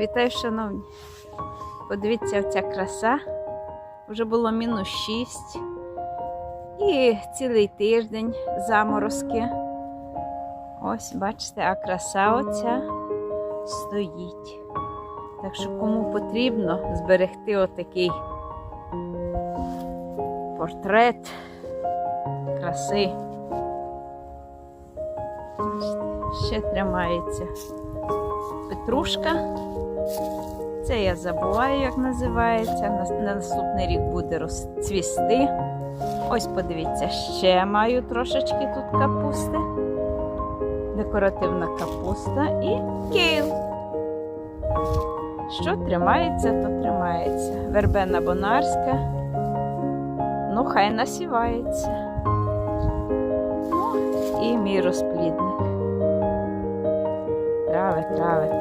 Вітаю, шановні. Подивіться, ця краса. Вже було мінус 6. І цілий тиждень заморозки. Ось, бачите, а краса оця стоїть. Так що кому потрібно зберегти отакий портрет краси. Ще тримається петрушка. Це я забуваю, як називається. На, на наступний рік буде розцвісти. Ось подивіться, ще маю трошечки тут капусти. Декоративна капуста і кейл. Що тримається, то тримається. Вербена бонарська. Ну, хай насівається. Ну, і мій розплідник. Трави, трави, трави.